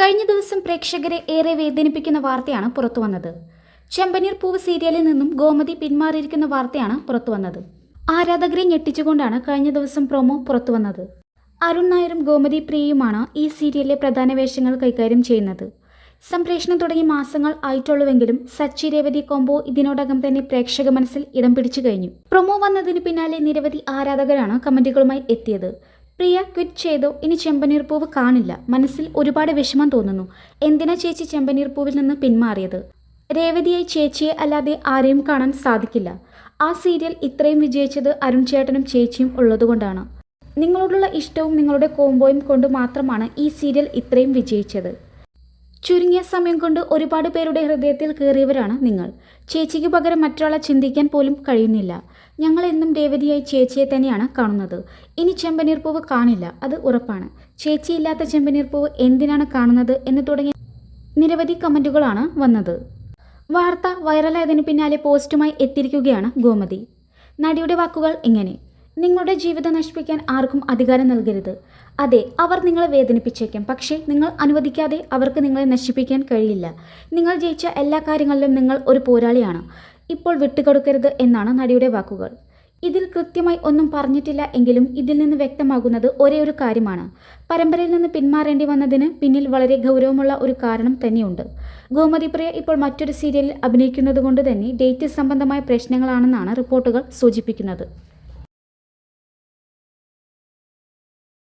കഴിഞ്ഞ ദിവസം പ്രേക്ഷകരെ ഏറെ വേദനിപ്പിക്കുന്ന വാർത്തയാണ് പുറത്തുവന്നത്. ചെമ്പനീർ പൂവ് സീരിയലിൽ നിന്നും ഗോമതി പിന്മാറിയിരിക്കുന്ന വാർത്തയാണ് പുറത്തുവന്നത്. ആരാധകരെ ഞെട്ടിച്ചുകൊണ്ടാണ് കഴിഞ്ഞ ദിവസം പ്രൊമോ പുറത്തുവന്നത്. അരുൺ നായരും ഗോമതി പ്രിയയുമാണ് ഈ സീരിയലിലെ പ്രധാന വേഷങ്ങൾ കൈകാര്യം ചെയ്യുന്നത്. സംപ്രേഷണം തുടങ്ങി മാസങ്ങൾ ആയിട്ടുള്ളുവെങ്കിലും സച്ചി രേവതി കോംബോ ഇതിനോടകം തന്നെ പ്രേക്ഷക മനസ്സിൽ ഇടം പിടിച്ചു കഴിഞ്ഞു. പ്രൊമോ വന്നതിന് പിന്നാലെ നിരവധി ആരാധകരാണ് കമന്റുകളുമായി എത്തിയത്. പ്രിയ ക്വിറ്റ് ചെയ്തോ. ഇനി ചെമ്പനീർ പൂവ് കാണില്ല. മനസ്സിൽ ഒരുപാട് വിഷമം തോന്നുന്നു. എന്തിനാ ചേച്ചി ചെമ്പനീർ പൂവിൽ നിന്ന് പിന്മാറിയത്? രേവതിയായി ചേച്ചിയെ അല്ലാതെ ആരെയും കാണാൻ സാധിക്കില്ല. ആ സീരിയൽ ഇത്രയും വിജയിച്ചത് അരുൺ ചേട്ടനും ചേച്ചിയും ഉള്ളതുകൊണ്ടാണ്. നിങ്ങളോടുള്ള ഇഷ്ടവും നിങ്ങളുടെ കോംബോയും കൊണ്ട് മാത്രമാണ് ഈ സീരിയൽ ഇത്രയും വിജയിച്ചത്. ചുരുങ്ങിയ സമയം കൊണ്ട് ഒരുപാട് പേരുടെ ഹൃദയത്തിൽ കയറിയവരാണ് നിങ്ങൾ. ചേച്ചിക്ക് പകരം മറ്റൊരാളെ ചിന്തിക്കാൻ പോലും കഴിയുന്നില്ല. ഞങ്ങൾ എന്നും രേവതിയായി ചേച്ചിയെ തന്നെയാണ് കാണുന്നത്. ഇനി ചെമ്പനീർ പൂവ് കാണില്ല അത് ഉറപ്പാണ്. ചേച്ചിയില്ലാത്ത ചെമ്പനീർ പൂവ് എന്തിനാണ് കാണുന്നത് എന്ന് തുടങ്ങിയ നിരവധി കമന്റുകളാണ് വന്നത്. വാർത്ത വൈറലായതിനു പിന്നാലെ പോസ്റ്റുമായി എത്തിയിരിക്കുകയാണ് ഗോമതി. നടിയുടെ വാക്കുകൾ ഇങ്ങനെ നിങ്ങളുടെ ജീവിതം നശിപ്പിക്കാൻ ആർക്കും അധികാരം നൽകരുത്. അതെ അവർ നിങ്ങളെ വേദനിപ്പിച്ചേക്കാം പക്ഷേ നിങ്ങൾ അനുവദിക്കാതെ അവർക്ക് നിങ്ങളെ നശിപ്പിക്കാൻ കഴിയില്ല. നിങ്ങൾ ജയിച്ച എല്ലാ കാര്യങ്ങളിലും നിങ്ങൾ ഒരു പോരാളിയാണ്. ഇപ്പോൾ വിട്ടുകൊടുക്കരുത് എന്നാണ് നടിയുടെ വാക്കുകൾ. ഇതിൽ കൃത്യമായി ഒന്നും പറഞ്ഞിട്ടില്ല എങ്കിലും ഇതിൽ നിന്ന് വ്യക്തമാകുന്നത് ഒരേ ഒരു കാര്യമാണ്. പരമ്പരയിൽ നിന്ന് പിന്മാറേണ്ടി വന്നതിന് പിന്നിൽ വളരെ ഗൗരവമുള്ള ഒരു കാരണം തന്നെയുണ്ട്. ഗോമതി പ്രിയ ഇപ്പോൾ മറ്റൊരു സീരിയലിൽ അഭിനയിക്കുന്നത് കൊണ്ട് തന്നെ ഡേറ്റ് സംബന്ധമായ പ്രശ്നങ്ങളാണെന്നാണ് റിപ്പോർട്ടുകൾ സൂചിപ്പിക്കുന്നത്.